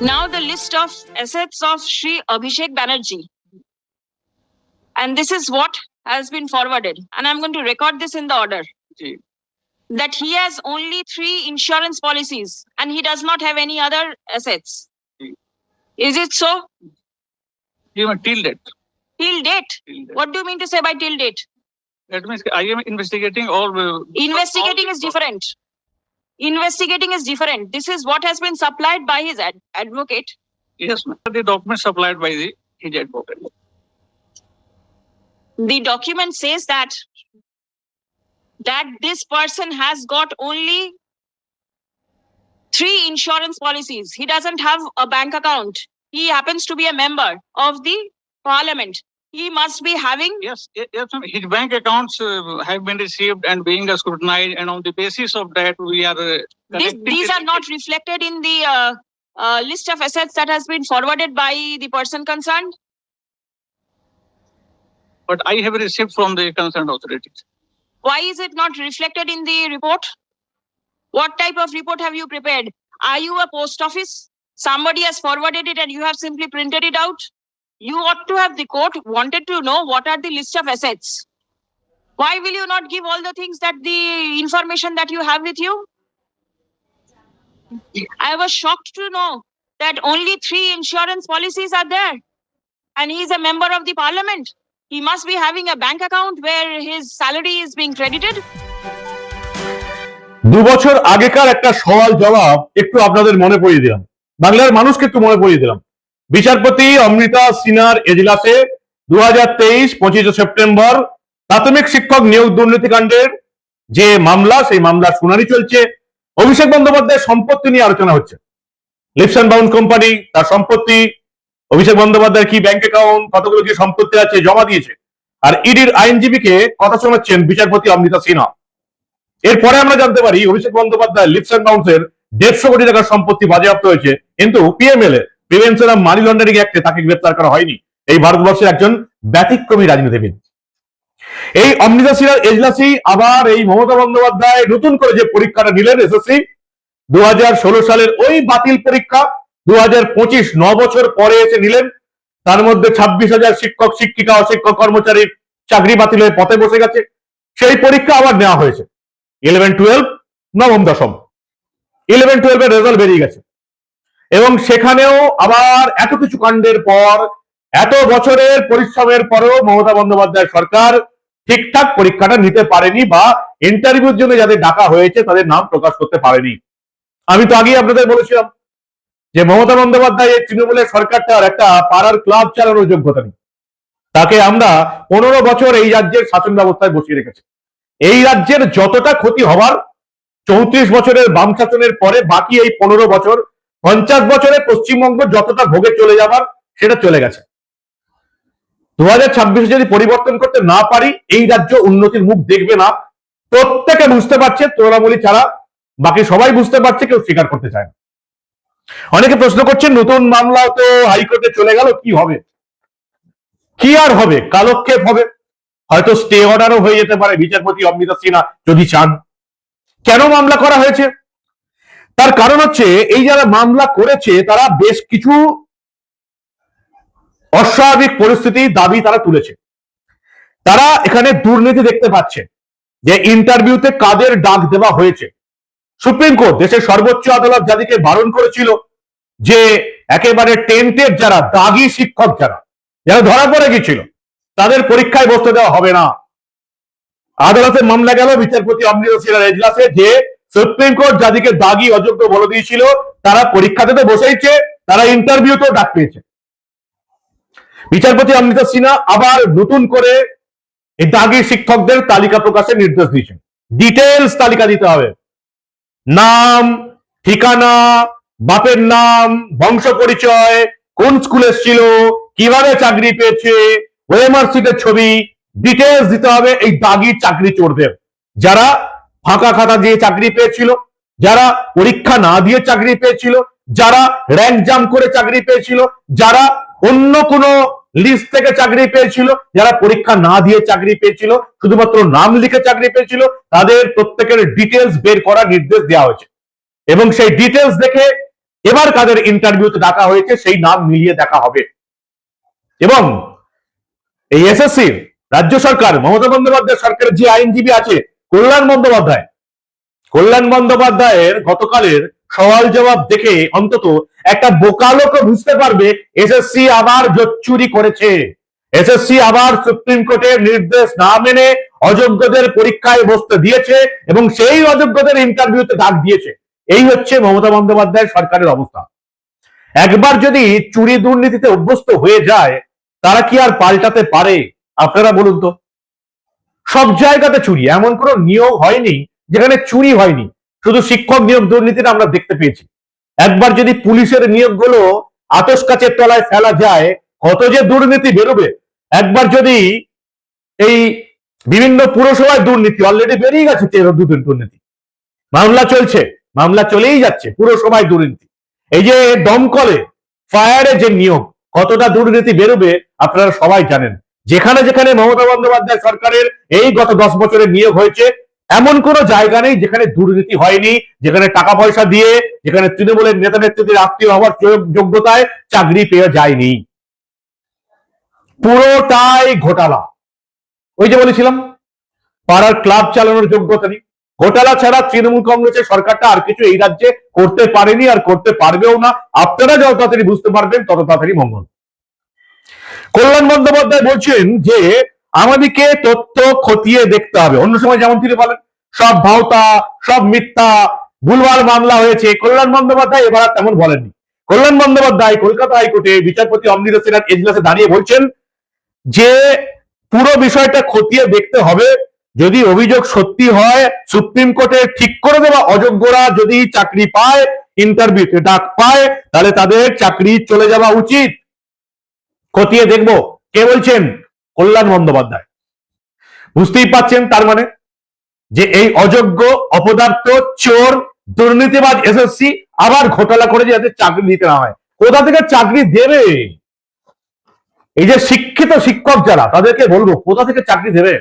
Now the list of assets of Sri Abhishek Banerjee. And this is what has been forwarded. And I'm going to record this in the order. Okay. That he has only three insurance policies and he does not have any other assets. Okay. Is it so? Even till date. Till date? What do you mean to say by till date? That means I am investigating all. Investigating all, is different. Investigating is different. This is what has been supplied by his ad- advocate. Yes, ma'am. The document supplied by the his advocate. The document says that that this person has got only three insurance policies. He doesn't have a bank account. He happens to be a member of the parliament. He must be having Yes, yes, ma'am. His bank accounts uh, have been received and being scrutinized, and on the basis of that, we are. Uh, this, these are not reflected in the uh, uh, list of assets that has been forwarded by the person concerned. But I have received from the concerned authorities. Why is it not reflected in the report? What type of report have you prepared? Are you a post office? Somebody has forwarded it and you have simply printed it out? You ought to have the court wanted to know what are the list of assets. Why will you not give all the things that the information that you have with you? I was shocked to know that only three insurance policies are there. And he is a member of the parliament. He must be having a bank account where his salary is being credited. দু বছর আগেকার একটা সওয়াল জবাব একটু আপনাদের মনে পড়িয়ে দিলাম বাংলার মানুষকে একটু মনে পড়িয়ে দিলাম বিচারপতি অমৃতা সিনহার এজলাসে দু হাজার তেইশ, পঁচিশে সেপ্টেম্বর প্রাথমিক শিক্ষক নিয়োগ দুর্নীতিকাণ্ডের যে মামলা, সেই মামলার শুনানি চলছে। অভিষেক বন্দ্যোপাধ্যায়ের সম্পত্তি নিয়ে আলোচনা হচ্ছে। লিপসন বাউন্ড কোম্পানি তার সম্পত্তি, অভিষেক বন্দ্যোপাধ্যায়ের কি ব্যাংক অ্যাকাউন্ট, কতগুলো কি সম্পত্তি আছে জমা দিয়েছে। আর ইডির আইনজীবীকে কথা শোনাচ্ছেন বিচারপতি অমৃতা সিনহা। এরপরে আমরা জানতে পারি, অভিষেক বন্দ্যোপাধ্যায় লিপস অ্যান্ড বাউন্সের দেড়শো কোটি টাকার সম্পত্তি বাজেয়াপ্ত হয়েছে, কিন্তু PML A prevention of money laundering অ্যাক্টে তাকে গ্রেপ্তার করা হয়নি। এই ভারতবর্ষের একজন ব্যতিক্রমী রাজনীতিবিদ। এই অমৃতা সিনহার এজলাসি আবার এই মমতা বন্দ্যোপাধ্যায় নতুন করে যে পরীক্ষাটা নিলেন এসএসসি দু হাজার ষোলো সালের ওই বাতিল পরীক্ষা দু হাজার পঁচিশ ন বছর পরে এসে নিলেন। তার মধ্যে ছাব্বিশ হাজার শিক্ষক, শিক্ষিকা, অশিক্ষক কর্মচারীর চাকরি বাতিল হয়ে পথে বসে গেছে। সেই পরীক্ষা আবার নেওয়া হয়েছে। ইলেভেন, টুয়েলভ, নবম, দশম। ইলেভেন, টুয়েলভের রেজাল্ট বেরিয়ে গেছে। এবং সেখানেও আবার এত কিছু কাণ্ডের পর, এত বছরের পরিশ্রমের পরেও মমতা বন্দ্যোপাধ্যায় সরকার ঠিকঠাক পরীক্ষাটা নিতে পারেনি বা ইন্টারভিউর জন্য যাদের ডাকা হয়েছে তাদের নাম প্রকাশ করতে পারেনি। আমি তো আগেই আপনাদের বলেছিলাম যে মমতা বন্দ্যোপাধ্যায় এই তৃণমূলের সরকারটার একটা পাড়ার ক্লাব চালানোর যোগ্যতা নেই। তাকে আমরা পনেরো বছর এই রাজ্যের শাসন ব্যবস্থায় বসিয়ে রেখেছি। এই রাজ্যের যতটা ক্ষতি হবার চৌত্রিশ বছরের বাম শাসনের পরে বাকি এই পনেরো বছর পঞ্চাশ বছরে পশ্চিমবঙ্গ যতটা ভোগে চলে যাবার, সেটা চলে গেছে। দু হাজার ছাব্বিশে যদি পরিবর্তন করতে না পারি, এই রাজ্য উন্নতির মুখ দেখবে না। প্রত্যেকে বুঝতে পারছে, তৃণমূলী ছাড়া বাকি সবাই বুঝতে পারছে, কেউ স্বীকার করতে চায় না। অনেকে প্রশ্ন করছেন, নতুন মামলা তো হাইকোর্টে চলে গেল, কি হবে? কি আর হবে? কালক্ষেপ হবে? হয়তো স্টে অর্ডারও হয়ে যেতে পারে, বিচারপতি অমৃতা সিনহা যদি চান। কেন মামলা করা হয়েছে? তার কারণ হচ্ছে, এই যারা মামলা করেছে, তারা বেশ কিছু অস্বাভাবিক পরিস্থিতি দাবি তারা তুলেছে। তারা এখানে দুর্নীতি দেখতে পাচ্ছে, যে ইন্টারভিউতে কাদের ডাক দেওয়া হয়েছে। সুপ্রিম কোর্ট, দেশের সর্বোচ্চ আদালত যাদেরকে বারণ করেছিল, যে একেবারে টেন্টের যারা, দাগি শিক্ষক যারা যারা ধরা পড়ে গেছিল, তাদের পরীক্ষায় বসতে দেওয়া হবে না। আদালতে মামলা গেল, বিচারপতি অমৃত সিনহার এজলাসে যে সুপ্রিম কোর্ট যাদেরকে দাগি, অযোগ্য বলে দিয়েছিল। তারা পরীক্ষাতে তো বসেইছে, তারা ইন্টারভিউতেও ডাক পেয়েছে। বিচারপতি অমৃতা সিনহা আবার নতুন করে এই দাগি শিক্ষকদের তালিকা প্রকাশের নির্দেশ দিয়েছেন। ডিটেলস তালিকা দিতে হবে। নাম, ঠিকানা, বাপের নাম, বংশ পরিচয়, কোন স্কুলে ছিল কীভাবে চাকরি পেয়েছে ওএমআর সিটের ছবি ডিটেলস দিতে হবে এই দাগি চাকরি চোরদের। যারা ফাঁকা খাতা দিয়ে চাকরি পেয়েছিল, যারা পরীক্ষা না দিয়ে চাকরি পেয়েছিল, যারা র্যাঙ্ক জাম করে চাকরি পেয়েছিল, যারা অন্য কোনো লিস্ট থেকে চাকরি পেয়েছিল, যারা পরীক্ষা না দিয়ে চাকরি পেয়েছিল, শুধুমাত্র নাম লিখে চাকরি পেয়েছিল, তাদের প্রত্যেকের ডিটেলস বের করার নির্দেশ দেওয়া হয়েছে। এবং সেই ডিটেলস দেখে এবার কাদের ইন্টারভিউতে ডাকা হয়েছে, সেই নাম মিলিয়ে দেখা হবে। এবং এই এসএসসি রাজ্য সরকার, মমতা বন্দ্যোপাধ্যায় সরকারের যে আইনজীবী আছে কল্যাণ বন্দ্যোপাধ্যায়। কল্যাণ বন্দ্যোপাধ্যায়ের গতকালের সওয়াল জবাব দেখে অন্তত একটা বোকা লোকও বুঝতে পারবে, এসএসসি আবার জোচ্চুরি করেছে। এসএসসি আবার সুপ্রিম কোর্টের নির্দেশ না মেনে অযোগ্যদের পরীক্ষায় বসতে দিয়েছে এবং সেই অযোগ্যদের ইন্টারভিউতে ডাক দিয়েছে। এই হচ্ছে মমতা বন্দ্যোপাধ্যায় সরকারের অবস্থা। একবার যদি চুরি দুর্নীতিতে অভ্যস্ত হয়ে যায়, তারা কি আর পাল্টাতে পারে? আপনারা বলুন তো। সব জায়গাতে চুরি, এমন কোনো নিয়োগ হয়নি যেখানে চুরি হয়নি। শুধু শিক্ষক নিয়োগ দুর্নীতিটা আমরা দেখতে পেয়েছি। একবার যদি পুলিশের নিয়োগগুলো আতস কাচের তলায় ফেলা যায়, কত যে দুর্নীতি বেরোবে। একবার যদি এই বিভিন্ন পুরসভায় দুর্নীতি অলরেডি বেরিয়ে গেছে দুদিন দুর্নীতি। মামলা চলছে, মামলা চলেই যাচ্ছে, পুরসভায় দুর্নীতি। এই যে দমকলে ফায়ারে যে নিয়োগ, কতটা দুর্নীতি বেরোবে, আপনারা সবাই জানেন। যেখানে যেখানে মমতা বন্দ্যোপাধ্যায় সরকারের এই গত দশ বছরের নিয়োগ হয়েছে, এমন কোন জায়গা নেই যেখানে দুর্নীতি হয়নি, যেখানে টাকা পয়সা দিয়ে, যেখানে তৃণমূলের নেতা নেত্রীদের আত্মীয় হওয়ার যোগ্যতায় চাকরি পেয়ে যায়নি। পুরোটাই ঘোটালা। ওই যে বলেছিলাম, পাড়ার ক্লাব চালানোর যোগ্যতা নেই। ঘোটালা ছাড়া তৃণমূল কংগ্রেসের সরকারটা আর কিছু এই রাজ্যে করতে পারেনি আর করতে পারবেও না। আপনারা যত তাড়াতাড়ি বুঝতে পারবেন, তত তাড়াতাড়ি মঙ্গল। কল্যাণ বন্দ্যোপাধ্যায় বলছেন যে আমাদেরকে তথ্য খতিয়ে দেখতে হবে। অন্য সময় যেমন তিনি বলেন, সব ভাওতা, সব মিথ্যা, ভুলভাল মামলা হয়েছে। কল্যাণ বন্দ্যোপাধ্যায় এবার তেমন বলেননি। কল্যাণ বন্দ্যোপাধ্যায় কলকাতা হাইকোর্টে বিচারপতি অমৃত সিনহার এজলাসে দাঁড়িয়ে বলছেন যে পুরো বিষয়টা খতিয়ে দেখতে হবে। যদি অভিযোগ সত্যি হয়, সুপ্রিম কোর্টে ঠিক করে দেওয়া অযোগ্যরা যদি চাকরি পায় ইন্টারভিউতে ডাক পায়, তাহলে তাদের চাকরি চলে যাওয়া উচিত। খতিয়ে দেখব। কে বলছেন? কল্যাণ বন্দ্যোপাধ্যায়। বুঝতেই পাচ্ছেন তার মানে? যে এই অযোগ্য অপদার্থ, চোর, দুর্নীতিবাজ এসএসসি আবার ঘোটালা করে যাতে চাকরি দিতে না হয়। কোথা থেকে চাকরি দেবে? এই যে শিক্ষিত শিক্ষক যারা, তাদেরকে বলব, কোথা থেকে চাকরি দেবে?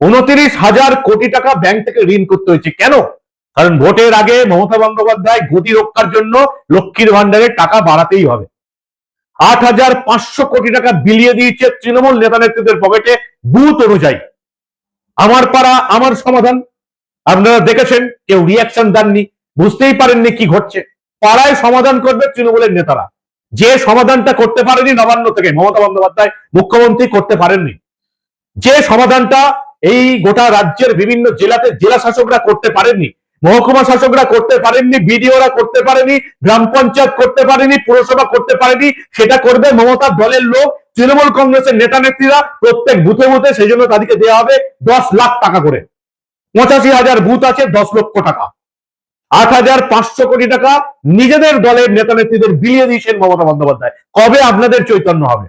উনত্রিশ হাজার কোটি টাকা ব্যাংক থেকে ঋণ করতে হয়েছে। কেন? কারণ ভোটের আগে মমতা বন্দ্যোপাধ্যায় গতি রক্ষার জন্য লক্ষ্মীর ভান্ডারের টাকা বাড়াতেই হবে। আট হাজার পাঁচশো কোটি টাকা বিলিয়ে দিয়েছে তৃণমূল নেতা নেত্রীদের পকেটে বুথ অনুযায়ী। আমার পাড়া, আমার সমাধান। আপনারা দেখেছেন, কেউ রিয়াকশন দেননি, বুঝতেই পারেননি কি ঘটছে। পাড়ায় সমাধান করবে তৃণমূলের নেতারা। যে সমাধানটা করতে পারেনি নবান্ন থেকে, মমতা বন্দ্যোপাধ্যায় মুখ্যমন্ত্রী করতে পারেননি। যে সমাধানটা এই গোটা রাজ্যের বিভিন্ন জেলাতে জেলা শাসকরা করতে পারেননি মহকুমা শাসকরা করতে পারেননি, বিডিওরা করতে পারেনি, গ্রাম পঞ্চায়েত করতে পারেনি, পুরসভা করতে পারেনি, সেটা করবে মমতার দলের লোক, তৃণমূল কংগ্রেসের নেতা নেত্রীরা প্রত্যেক বুথে বুথে সেই জন্য তাদেরকে দেওয়া হবে দশ লাখ টাকা করে। পঁচাশি হাজার বুথ আছে, দশ লক্ষ টাকা। আট হাজার পাঁচশো কোটি টাকা নিজেদের দলের নেতা নেত্রীদের বিলিয়ে দিয়েছেন মমতা বন্দ্যোপাধ্যায়। কবে আপনাদের চৈতন্য হবে?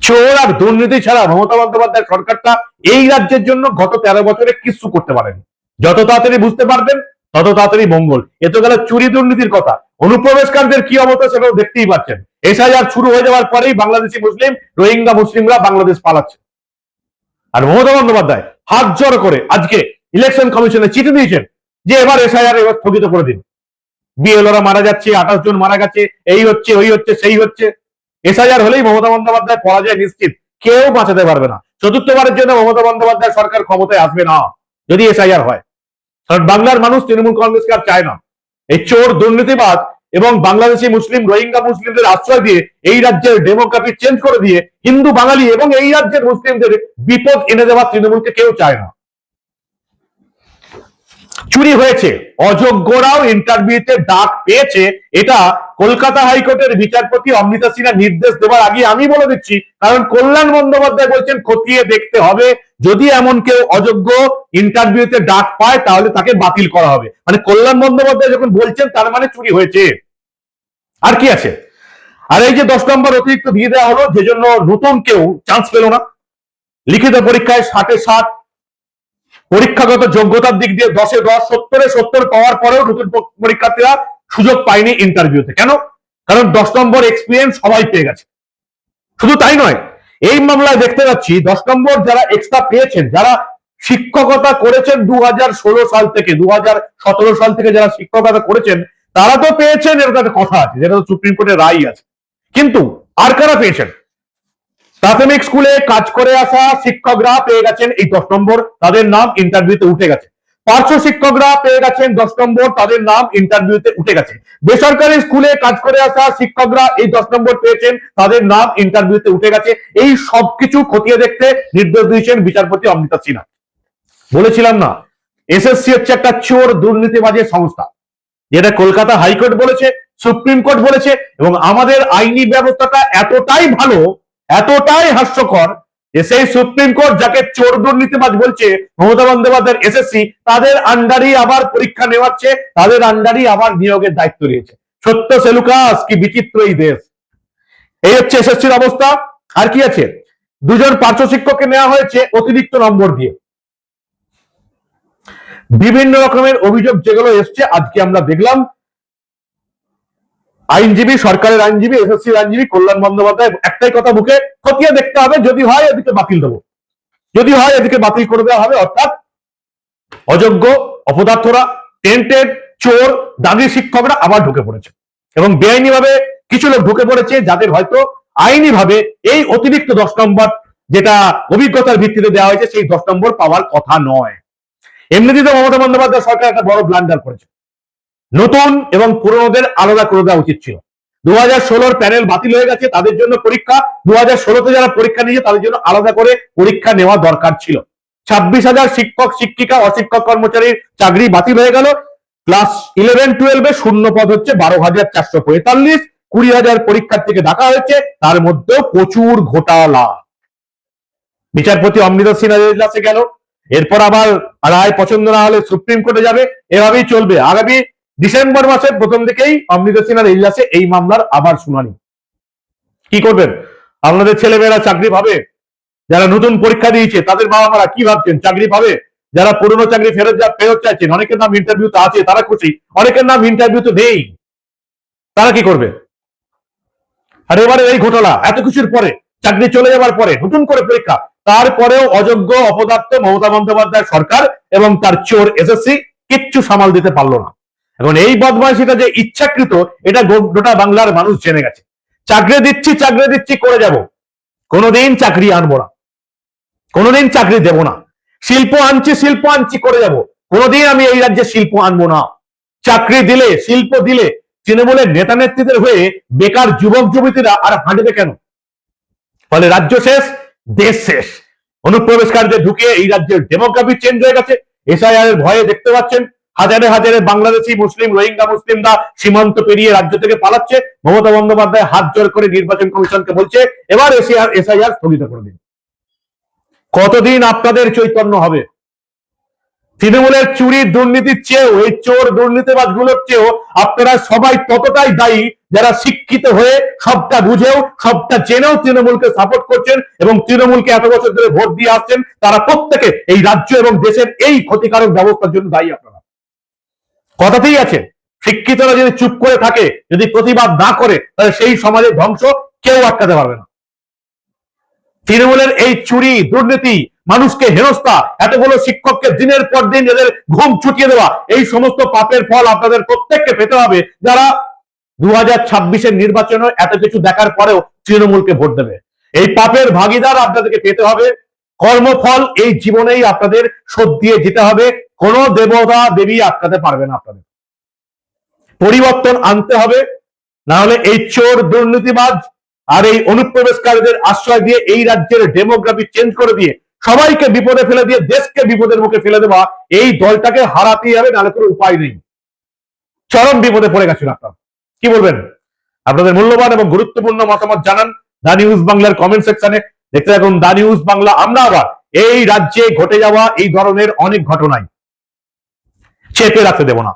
চোর আর দুর্নীতি ছাড়া মমতা বন্দ্যোপাধ্যায় সরকারটা এই রাজ্যের জন্য গত তেরো বছরে কিছু করতে পারেনি। যত তাড়াতাড়ি বুঝতে পারবেন, তত তাড়াতাড়ি মঙ্গল। এ তো গেল চুরি দুর্নীতির কথা। অনুপ্রবেশকারীদের কি অবস্থা সেটাও দেখতেই পাচ্ছেন। এসআইআর শুরু হয়ে যাওয়ার পরেই বাংলাদেশি মুসলিম, রোহিঙ্গা মুসলিমরা বাংলাদেশ পালাচ্ছে। আর মমতা বন্দ্যোপাধ্যায় হাত জড়ো করে আজকে ইলেকশন কমিশনে চিঠি দিয়েছেন যে এবার এসআইআর এবার স্থগিত করে দিন। বিএলওরা মারা যাচ্ছে, আঠাশ জন মারা গেছে, এই হচ্ছে, ওই হচ্ছে, সেই হচ্ছে। এসআইআর হলেই মমতা বন্দ্যোপাধ্যায় পরাজয় নিশ্চিত। কেউ বাঁচাতে পারবে না। চতুর্থবারের জন্য মমতা বন্দ্যোপাধ্যায় সরকার ক্ষমতায় আসবে না। যদি এসআইআর হয়। কারণ বাংলার মানুষ তৃণমূল কংগ্রেসকে আর চায় না। এই চোর দুর্নীতিবাদ এবং বাংলাদেশি মুসলিম, রোহিঙ্গা মুসলিমদের আশ্রয় দিয়ে এই রাজ্যের ডেমোগ্রাফি চেঞ্জ করে দিয়ে হিন্দু, বাঙালি এবং এই রাজ্যের মুসলিমদের বিপদ এনে দেওয়া তৃণমূলকে কেউ চায় না। চুরি হয়েছে। অযোগ্যরাও ইন্টারভিউতে ডাক পেয়েছে। এটা কলকাতা হাইকোর্টের বিচারপতি অমৃতা সিনহা নির্দেশ দেওয়ার আগে আমি বলে দিচ্ছি, কারণ কল্যাণ বন্দ্যোপাধ্যায় বলছেন খতিয়ে দেখতে হবে, যদি এমন কেউ অযোগ্য ইন্টারভিউতে ডাক পায় তাহলে তাকে বাতিল করা হবে। মানে কল্যাণ বন্দ্যোপাধ্যায় যখন বলছেন তার মানে চুরি হয়েছে। আর কি আছে? আর এই যে দশ নম্বর অতিরিক্ত দিয়ে দেওয়া হলো, যে জন্য নতুন কেউ চান্স পেল না। লিখিত পরীক্ষায় ষাটে ষাট, পরীক্ষাগত যোগ্যতার দিক দিয়ে দশে দশ, সত্তরে সত্তর পাওয়ার পরেও নতুন পরীক্ষার্থীরা সুযোগ পায়নি ইন্টারভিউতে কেন? কারণ দশ নম্বর এক্সপিরিয়েন্স সবাই পেয়ে গেছে। শুধু তাই নয়, এই মামলায় দেখতে পাচ্ছি দশ নম্বর যারা এক্সট্রা পেয়েছেন, যারা শিক্ষকতা করেছেন দু সাল থেকে দু সাল থেকে যারা শিক্ষকতা করেছেন, তারা তো পেয়েছেন এরকম একটা কথা আছে, যেটা সুপ্রিম কোর্টের রায় আছে। কিন্তু আর কারা পেয়েছেন? প্রাথমিক স্কুলে কাজ করে আসা শিক্ষকরা পেয়ে গেছেন এই দশ নম্বর, তাদের নাম ইন্টারভিউতে উঠে গেছে। পার্শ্ব শিক্ষকরা পেয়ে গেছেন দশ নম্বর, তাদের নাম ইন্টারভিউতে উঠে গেছে। বেসরকারি স্কুলে কাজ করে আসা শিক্ষকরা এই দশ নম্বর পেয়েছেন, তাদের নাম ইন্টারভিউতে উঠে গেছে। এই সবকিছু খতিয়ে দেখতে নির্দেশ দিয়েছেন বিচারপতি অমৃতা সিনহা। বলেছিলাম না, এসএসসি হচ্ছে একটা চোর দুর্নীতিবাজের সংস্থা। যেটা কলকাতা হাইকোর্ট বলেছে, সুপ্রিম কোর্ট বলেছে, এবং আমাদের আইনি ব্যবস্থাটা এতটাই ভালো, এতটাই হাস্যকর সেই সুপ্রিম কোর্ট যাকে চোর দুর্নীতিবাজ বলছে, মমতা বন্দ্যোপাধ্যায়ের এসএসসি, তাদের আন্ডারই আবার পরীক্ষা নেওয়াচ্ছে, তাদের আন্ডারই আবার নিয়োগের দায়িত্ব নিয়েছে সত্য সেলুকাস কি বিচিত্র এই দেশ? এই হচ্ছে এসএসসির অবস্থা। আর কি আছে? দুজন পার্শ্ব শিক্ষককে নেওয়া হয়েছে অতিরিক্ত নম্বর দিয়ে। বিভিন্ন রকমের অভিযোগ যেগুলো এসছে, আজকে আমরা দেখলাম। আইনজীবী, সরকারের আইনজীবী এসএসসি আইনজীবী, কল্যাণ বন্দ্যোপাধ্যায়, একটাই কথা মুখে খতিয়ে দেখতে হবে, যদি হয় এদিকে বাতিল দেবো। যদি হয় এদিকে বাতিল করে দেওয়া হবে, অর্থাৎ অযোগ্য, অপদার্থরা, টেন্টেড, চোর, দাগি শিক্ষকরা আবার ঢুকে পড়েছে। এবং বেআইনি ভাবে কিছু লোক ঢুকে পড়েছে, যাদের হয়তো আইনি ভাবে এই অতিরিক্ত দশ নম্বর যেটা অভিজ্ঞতার ভিত্তিতে দেওয়া হয়েছে, সেই দশ নম্বর পাওয়ার কথা নয়। এমনিতে মমতা বন্দ্যোপাধ্যায় সরকার একটা বড় ব্লান্ডার করেছে। নতুন এবং পুরনোদের আলাদা করে দেওয়া উচিত ছিল। দু হাজার প্যানেল বাতিল হয়ে গেছে, তাদের জন্য পরীক্ষা। দু হাজার যারা পরীক্ষা নিয়েছে, তাদের জন্য আলাদা করে পরীক্ষা নেওয়া দরকার ছিল। ছাব্বিশ হাজার শিক্ষক, শিক্ষিকা, অশিক্ষক কর্মচারীর চাকরি বাতিল হয়ে গেল। ক্লাস ইলেভেন, টুয়েলভে শূন্য পদ হচ্ছে বারো হাজার চারশো পঁয়তাল্লিশ। কুড়ি হাজার পরীক্ষার্থীকে ডাকা হয়েছে, তার মধ্যেও প্রচুর ঘোটালা। বিচারপতি অমৃত সিনহা এজলাসে গেল, এরপর আবার রায় পছন্দ না হলে সুপ্রিম কোর্টে যাবে, এভাবেই চলবে। আগামী ডিসেম্বর মাসের প্রথম দিকেই অমৃত সিনহার এজলাসে এই মামলার আবার শুনানি। কি করবেন? আপনাদের ছেলেমেয়েরা চাকরি পাবে? যারা নতুন পরীক্ষা দিয়েছে, তাদের বাবা মারা কি ভাবছেন? চাকরি পাবে? যারা পুরনো চাকরি ফেরত যা ফেরত চাইছেন, অনেকের নাম ইন্টারভিউতে আছে, তারা খুশি। অনেকের নাম ইন্টারভিউতে নেই। তারা কি করবে? আর এবারে এই ঘটনা এত কিছুর পরে, চাকরি চলে যাওয়ার পরে, নতুন করে পরীক্ষা। তারপরেও অযোগ্য অপদার্থ মমতা বন্দ্যোপাধ্যায় সরকার এবং তার চোর এসএসসি কিচ্ছু সামাল দিতে পারল না। এখন এই বদমাইশিটা যে ইচ্ছাকৃত, এটা গোটা বাংলার মানুষ জেনে গেছে। চাকরি দিচ্ছি চাকরি দিচ্ছি, করে যাব। কোনোদিন চাকরি আনব না। কোনোদিন চাকরি দেব না। শিল্প আনছি শিল্প আনছি, করে যাব। কোনোদিন আমি এই রাজ্যে শিল্প আনব না। চাকরি দিলে, শিল্প দিলে তৃণমূলের নেতা নেত্রীদের হয়ে বেকার যুবক যুবতীরা আর হাঁটবে কেন? ফলে রাজ্য শেষ, দেশ শেষ। অনুপ্রবেশকারীদের ঢুকে এই রাজ্যের ডেমোগ্রাফি চেঞ্জ হয়ে গেছে। এসআইআর ভয়ে দেখতে পাচ্ছেন। হাজারে হাজারে বাংলাদেশি মুসলিম, রোহিঙ্গা মুসলিমরা সীমান্ত পেরিয়ে রাজ্য থেকে পালাচ্ছে। মমতা বন্দ্যোপাধ্যায় হাত জোর করে নির্বাচন কমিশনকে বলছে, এবার এসআইআর এসআইআর স্থগিত করে দিন। কতদিন আপনাদের চৈতন্য হবে? তৃণমূলের চুরি দুর্নীতির চেয়েও, এই চোর দুর্নীতিবাদগুলোর চেয়েও আপনারা সবাই ততটাই দায়ী যারা শিক্ষিত হয়ে সবটা বুঝেও, সবটা জেনেও তৃণমূলকে সাপোর্ট করছেন এবং তৃণমূলকে এত বছর ধরে ভোট দিয়ে আসছেন, তারা প্রত্যেকে এই রাজ্য এবং দেশের এই ক্ষতিকারক ব্যবস্থার জন্য দায়ী আপনারা। কথাতেই আছে, শিক্ষিতরা যদি চুপ করে থাকে, যদি প্রতিবাদ না করে, তাহলে সেই সমাজের ধ্বংস কেউ আটকাতে পারবে না। তৃণমূলের এই চুরি, দুর্নীতি, মানুষকে হেনস্থা, এতগুলো শিক্ষককে দিনের পর দিন এদের ঘুম ছুটিয়ে দেওয়া, এই সমস্ত পাপের ফল আপনাদের প্রত্যেককে পেতে হবে যারা দু হাজার ছাব্বিশের নির্বাচনে এত কিছু দেখার পরেও তৃণমূলকে ভোট দেবে। এই পাপের ভাগিদার আপনাদেরকে পেতে হবে, কর্মফল এই জীবনেই আপনাদের শোধ দিয়ে যেতে হবে কোনো দেবতা দেবী আটকাতে পারবে না আপনাদের। পরিবর্তন আনতে হবে না হলে এই চোর দুর্নীতিবাদ আর এই অনুপ্রবেশকারীদের আশ্রয় দিয়ে এই রাজ্যের ডেমোগ্রাফি চেঞ্জ করে দিয়ে সবাইকে বিপদে ফেলে দিয়ে দেশকে বিপদের মুখে ফেলে দেওয়া এই দলটাকে হারাতেই হবে, নাহলে কোনো উপায় নেই। চরম বিপদে পড়ে গেছেন আপনার। কি বলবেন? আপনাদের মূল্যবান এবং গুরুত্বপূর্ণ মতামত জানান দা নিউজ বাংলার কমেন্ট সেকশনে। দেখতে থাকুন দা নিউজ বাংলা। আমরা আবার এই রাজ্যে ঘটে যাওয়া এই ধরনের অনেক ঘটনায়। চেপে রাখতে দেবো না।